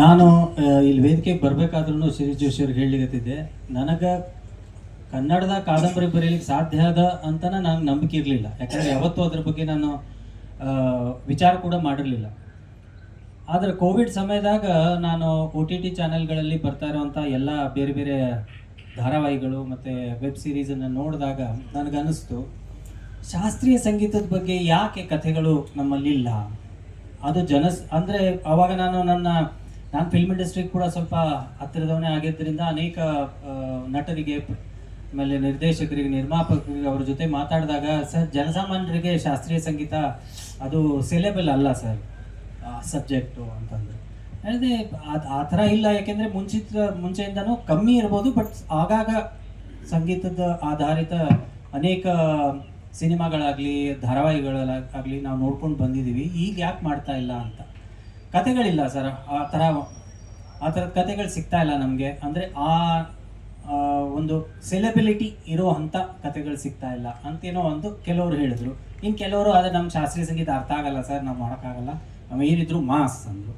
ನಾನು ಇಲ್ಲಿ ವೇದಿಕೆಗೆ ಬರಬೇಕಾದ್ರೂ ಶ್ರೀ ಜೋಶಿ ಅವ್ರಿಗೆ ಹೇಳಿಗತ್ತಿದ್ದೆ ನನಗೆ ಕನ್ನಡದ ಕಾದಂಬರಿ ಬರೀಲಿಕ್ಕೆ ಸಾಧ್ಯ ಅದ ಅಂತನ ನಾನು ನಂಬಿಕೆ ಇರಲಿಲ್ಲ. ಯಾಕಂದ್ರೆ ಯಾವತ್ತೂ ಅದ್ರ ಬಗ್ಗೆ ನಾನು ವಿಚಾರ ಕೂಡ ಮಾಡಿರಲಿಲ್ಲ. ಆದರೆ ಕೋವಿಡ್ ಸಮಯದಾಗ ನಾನು ಒ ಟಿ ಟಿ ಚಾನೆಲ್ಗಳಲ್ಲಿ ಬರ್ತಾ ಇರುವಂಥ ಎಲ್ಲ ಬೇರೆ ಬೇರೆ ಧಾರಾವಾಹಿಗಳು ಮತ್ತು ವೆಬ್ ಸೀರೀಸನ್ನು ನೋಡಿದಾಗ ನನಗನ್ನಿಸ್ತು, ಶಾಸ್ತ್ರೀಯ ಸಂಗೀತದ ಬಗ್ಗೆ ಯಾಕೆ ಕಥೆಗಳು ನಮ್ಮಲ್ಲಿಲ್ಲ? ಅದು ಜನಸ್, ಅಂದರೆ ಆವಾಗ ನಾನು ನನ್ನ ನಾನು ಫಿಲ್ಮ್ ಇಂಡಸ್ಟ್ರಿ ಕೂಡ ಸ್ವಲ್ಪ ಹತ್ತಿರದವನೇ ಆಗಿದ್ದರಿಂದ ಅನೇಕ ನಟರಿಗೆ, ಆಮೇಲೆ ನಿರ್ದೇಶಕರಿಗೆ, ನಿರ್ಮಾಪಕರಿಗೆ ಅವ್ರ ಜೊತೆ ಮಾತಾಡಿದಾಗ, ಸರ್, ಜನಸಾಮಾನ್ಯರಿಗೆ ಶಾಸ್ತ್ರೀಯ ಸಂಗೀತ ಅದು ಸೆಲೆಬಲ್ ಅಲ್ಲ, ಸರ್ ಸಬ್ಜೆಕ್ಟು ಅಂತಂದರೆ. ಅದೇ, ಆ ಥರ ಇಲ್ಲ, ಯಾಕೆಂದರೆ ಮುಂಚಿತ ಮುಂಚೆಯಿಂದನೂ ಕಮ್ಮಿ ಇರ್ಬೋದು ಬಟ್ ಆಗಾಗ ಸಂಗೀತದ ಆಧಾರಿತ ಅನೇಕ ಸಿನಿಮಾಗಳಾಗಲಿ, ಧಾರಾವಾಹಿಗಳಾಗಲಿ ನಾವು ನೋಡ್ಕೊಂಡು ಬಂದಿದ್ದೀವಿ. ಈಗ ಯಾಕೆ ಮಾಡ್ತಾ ಇಲ್ಲ ಅಂತ? ಕತೆಗಳಿಲ್ಲ ಸರ್. ಆ ಥರ, ಆ ಥರದ ಕತೆಗಳು ಸಿಗ್ತಾ ಇಲ್ಲ ನಮಗೆ. ಅಂದರೆ ಆ ಒಂದು ಸೆಲೆಬಿಲಿಟಿ ಇರೋ ಅಂಥ ಕತೆಗಳು ಸಿಗ್ತಾ ಇಲ್ಲ ಅಂತೇನೋ ಒಂದು ಕೆಲವರು ಹೇಳಿದ್ರು. ಇನ್ನು ಕೆಲವರು ಆದರೆ ನಮ್ಮ ಶಾಸ್ತ್ರೀಯ ಸಂಗೀತ ಅರ್ಥ ಆಗಲ್ಲ ಸರ್, ನಾವು ಮಾಡೋಕ್ಕಾಗಲ್ಲ. ನಾವು ಏನಿದ್ರು ಮಾಸ್ ಅಂದರು.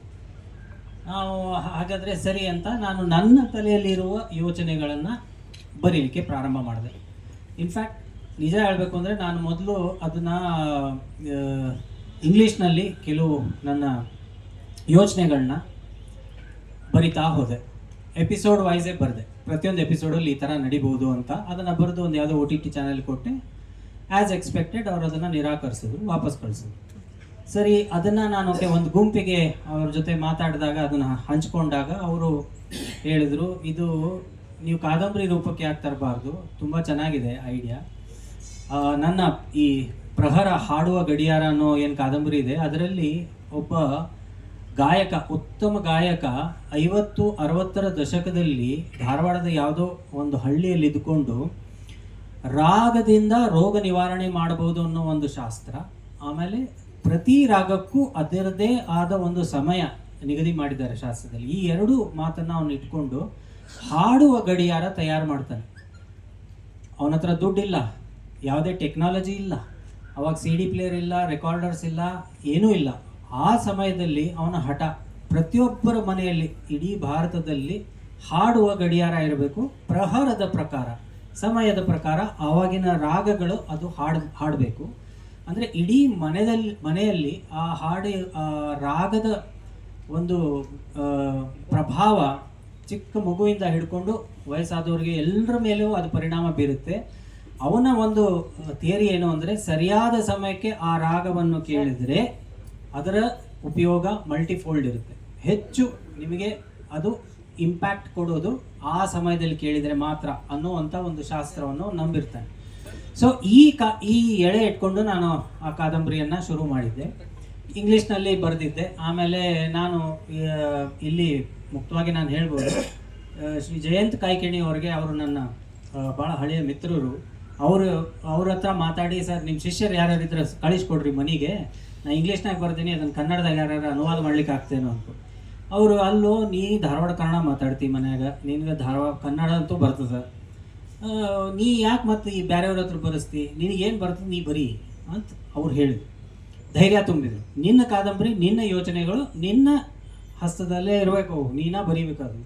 ನಾವು ಹಾಗಾದರೆ ಸರಿ ಅಂತ ನಾನು ನನ್ನ ತಲೆಯಲ್ಲಿರುವ ಯೋಚನೆಗಳನ್ನು ಬರೀಲಿಕ್ಕೆ ಪ್ರಾರಂಭ ಮಾಡಿದೆ. ಇನ್ಫ್ಯಾಕ್ಟ್ ನಿಜ ಹೇಳಬೇಕು ಅಂದರೆ ನಾನು ಮೊದಲು ಅದನ್ನು ಇಂಗ್ಲೀಷ್ನಲ್ಲಿ ಕೆಲವು ನನ್ನ ಯೋಚನೆಗಳನ್ನ ಬರಿತಾ ಹೋದೆ. ಎಪಿಸೋಡ್ ವೈಸೇ ಬರೆದೆ. ಪ್ರತಿಯೊಂದು ಎಪಿಸೋಡಲ್ಲಿ ಈ ಥರ ನಡಿಬೋದು ಅಂತ ಅದನ್ನು ಬರೆದು ಒಂದು ಯಾವುದೋ ಒ ಟಿ ಟಿ ಚಾನಲ್ ಕೊಟ್ಟೆ ಆ್ಯಸ್ ಎಕ್ಸ್ಪೆಕ್ಟೆಡ್ ಅವರು ಅದನ್ನು ನಿರಾಕರಿಸಿದ್ರು, ವಾಪಸ್ ಕಳಿಸಿದ್ರು. ಸರಿ, ಅದನ್ನು ನಾನು ಒಂದು ಗುಂಪಿಗೆ ಅವ್ರ ಜೊತೆ ಮಾತಾಡಿದಾಗ ಅದನ್ನು ಹಂಚ್ಕೊಂಡಾಗ ಅವರು ಹೇಳಿದರು, ಇದು ನೀವು ಕಾದಂಬರಿ ರೂಪಕ್ಕೆ ಯಾಕೆ ತರಬಾರ್ದು? ತುಂಬ ಚೆನ್ನಾಗಿದೆ ಐಡಿಯಾ ನನ್ನ ಈ ಪ್ರಹರ ಹಾಡುವ ಗಡಿಯಾರ ಅನ್ನೋ ಏನು ಕಾದಂಬರಿ ಇದೆ, ಅದರಲ್ಲಿ ಒಬ್ಬ ಗಾಯಕ, ಉತ್ತಮ ಗಾಯಕ ಐವತ್ತು, ಅರವತ್ತರ ದಶಕದಲ್ಲಿ ಧಾರವಾಡದ ಯಾವುದೋ ಒಂದು ಹಳ್ಳಿಯಲ್ಲಿ ಇದ್ದುಕೊಂಡು ರಾಗದಿಂದ ರೋಗ ನಿವಾರಣೆ ಮಾಡಬಹುದು ಅನ್ನೋ ಒಂದು ಶಾಸ್ತ್ರ, ಆಮೇಲೆ ಪ್ರತಿ ರಾಗಕ್ಕೂ ಅದರದೇ ಆದ ಒಂದು ಸಮಯ ನಿಗದಿ ಮಾಡಿದ್ದಾರೆ ಶಾಸ್ತ್ರದಲ್ಲಿ. ಈ ಎರಡು ಮಾತನ್ನು ಅವನು ಇಟ್ಕೊಂಡು ಹಾಡುವ ಗಡಿಯಾರ ತಯಾರು ಮಾಡ್ತಾನೆ. ಅವನ ಹತ್ರ ದುಡ್ಡಿಲ್ಲ, ಯಾವುದೇ ಟೆಕ್ನಾಲಜಿ ಇಲ್ಲ, ಅವಾಗ ಸಿ ಡಿ ಪ್ಲೇಯರ್ ಇಲ್ಲ, ರೆಕಾರ್ಡರ್ಸ್ ಇಲ್ಲ, ಏನೂ ಇಲ್ಲ. ಆ ಸಮಯದಲ್ಲಿ ಅವನ ಹಠ ಪ್ರತಿಯೊಬ್ಬರ ಮನೆಯಲ್ಲಿ ಇಡೀ ಭಾರತದಲ್ಲಿ ಹಾಡುವ ಗಡಿಯಾರ ಇರಬೇಕು. ಪ್ರಹರದ ಪ್ರಕಾರ, ಸಮಯದ ಪ್ರಕಾರ ಆವಾಗಿನ ರಾಗಗಳು ಅದು ಹಾಡು, ಹಾಡಬೇಕು. ಅಂದರೆ ಇಡೀ ಮನೆಯಲ್ಲಿ ಮನೆಯಲ್ಲಿ ಆ ಹಾಡಿ ರಾಗದ ಒಂದು ಪ್ರಭಾವ ಚಿಕ್ಕ ಮಗುವಿಂದ ಹಿಡ್ಕೊಂಡು ವಯಸ್ಸಾದವರಿಗೆ ಎಲ್ಲರ ಮೇಲೂ ಅದು ಪರಿಣಾಮ ಬೀರುತ್ತೆ. ಅವನ ಒಂದು ಥಿಯರಿ ಏನು ಅಂದರೆ, ಸರಿಯಾದ ಸಮಯಕ್ಕೆ ಆ ರಾಗವನ್ನು ಕೇಳಿದರೆ ಅದರ ಉಪಯೋಗ ಮಲ್ಟಿಫೋಲ್ಡ್ ಇರುತ್ತೆ. ಹೆಚ್ಚು ನಿಮಗೆ ಅದು ಇಂಪ್ಯಾಕ್ಟ್ ಕೊಡೋದು ಆ ಸಮಯದಲ್ಲಿ ಕೇಳಿದರೆ ಮಾತ್ರ ಅನ್ನುವಂಥ ಒಂದು ಶಾಸ್ತ್ರವನ್ನು ನಂಬಿರ್ತಾನೆ. ಸೊ ಈ ಕಾ, ಈ ಎಳೆ ಇಟ್ಕೊಂಡು ನಾನು ಆ ಕಾದಂಬರಿಯನ್ನು ಶುರು ಮಾಡಿದ್ದೆ. ಇಂಗ್ಲೀಷ್ನಲ್ಲಿ ಬರೆದಿದ್ದೆ. ಆಮೇಲೆ ನಾನು ಇಲ್ಲಿ ಮುಕ್ತವಾಗಿ ನಾನು ಹೇಳ್ಬೋದು ಶ್ರೀ ಜಯಂತ್ ಕಾಯ್ಕಿಣಿ ಅವರಿಗೆ ಅವರು ನನ್ನ ಭಾಳ ಹಳೆಯ ಮಿತ್ರರು. ಅವರು, ಅವ್ರ ಹತ್ರ ಮಾತಾಡಿ, ಸರ್ ನಿಮ್ಮ ಶಿಷ್ಯರು ಯಾರ್ಯಾರಿದ್ರೆ ಕಳಿಸ್ಕೊಡ್ರಿ ಮನೆಗೆ. ನಾನು ಇಂಗ್ಲೀಷ್ನಾಗ ಬರ್ತೀನಿ ಅದನ್ನು ಕನ್ನಡದಾಗ ಯಾರು ಅನುವಾದ ಮಾಡ್ಲಿಕ್ಕೆ ಆಗ್ತೇನೋ ಅಂತ ಅವರು, ಅಲ್ಲೋ, ನೀ ಧಾರವಾಡ ಕನ್ನಡ ಮಾತಾಡ್ತಿ ಮನ್ಯಾಗ, ನಿನಗೆ ಧಾರವಾಡ, ಕನ್ನಡ ಅಂತೂ ಬರ್ತದೆ. ನೀ ಯಾಕೆ ಮತ್ತೆ ಈ ಬೇರೆಯವ್ರ ಹತ್ರ ಬರೆಸ್ತಿ? ನಿನಗೇನು ಬರ್ತದೆ ನೀ ಬರೀ ಅಂತ ಅವ್ರು ಹೇಳಿದ್ರು. ಧೈರ್ಯ ತುಂಬಿದ್ರು. ನಿನ್ನ ಕಾದಂಬರಿ, ನಿನ್ನ ಯೋಚನೆಗಳು, ನಿನ್ನ ಹಸ್ತದಲ್ಲೇ ಇರಬೇಕು ನೀನ ಬರೀಬೇಕದು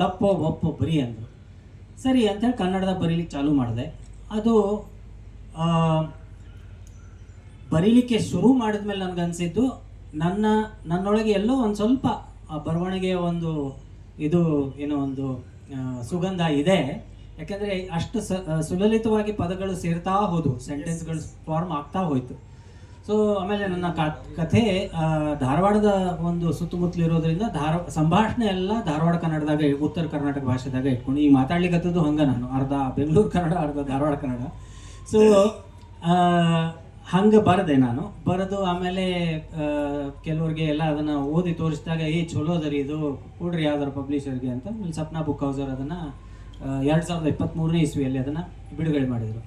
ತಪ್ಪೋ ಒಪ್ಪೋ ಬರೀ ಅಂದರು. ಸರಿ ಅಂತೇಳಿ ಕನ್ನಡದಾಗ ಬರೀಲಿಕ್ಕೆ ಚಾಲೂ ಮಾಡಿದೆ. ಅದು ಬರೀಲಿಕ್ಕೆ ಶುರು ಮಾಡಿದ್ಮೇಲೆ ನನಗನ್ಸಿದ್ದು, ನನ್ನ, ನನ್ನೊಳಗೆ ಎಲ್ಲೋ ಒಂದು ಸ್ವಲ್ಪ, ಆ ಬರವಣಿಗೆಯ ಒಂದು ಇದು, ಏನೋ ಒಂದು ಸುಗಂಧ ಇದೆ. ಯಾಕೆಂದರೆ ಅಷ್ಟು ಸುಲಲಿತವಾಗಿ ಪದಗಳು ಸೇರ್ತಾ ಹೋದವು, ಸೆಂಟೆನ್ಸ್ಗಳು ಫಾರ್ಮ್ ಆಗ್ತಾ ಹೋಯಿತು. ಸೊ ಆಮೇಲೆ ನನ್ನ ಕಥೆ ಧಾರವಾಡದ ಒಂದು ಸುತ್ತಮುತ್ತಲು ಇರೋದ್ರಿಂದ ಧಾರ, ಸಂಭಾಷಣೆ ಎಲ್ಲ ಧಾರವಾಡ ಕನ್ನಡದಾಗ, ಉತ್ತರ ಕರ್ನಾಟಕ ಭಾಷೆದಾಗ ಇಟ್ಕೊಂಡು ಮಾತಾಡ್ಲಿಕ್ಕೆ ಮಾತಾಡ್ಲಿಕ್ಕತ್ತದು ಹಂಗೆ ನಾನು, ಅರ್ಧ ಬೆಂಗಳೂರು ಕನ್ನಡ, ಅರ್ಧ ಧಾರವಾಡ ಕನ್ನಡ. ಸೊ ಹಂಗೆ ಬರದೆ ನಾನು. ಬರೆದು ಆಮೇಲೆ ಕೆಲವ್ರಿಗೆ ಎಲ್ಲ ಅದನ್ನು ಓದಿ ತೋರಿಸಿದಾಗ, ಏ, ಚಲೋ ಅದರಿ ಇದು. ಕೊಡ್ರಿ ಯಾವ್ದಾರು ಪಬ್ಲಿಷರ್ಗೆ ಅಂತ. ಸಪ್ನಾ ಬುಕ್ ಹೌಸರ್ ಅದನ್ನು ಎರಡು ಸಾವಿರದ ಇಪ್ಪತ್ತ್ಮೂರನೇ ಇಸ್ವಿಯಲ್ಲಿ ಅದನ್ನು ಬಿಡುಗಡೆ ಮಾಡಿದರು.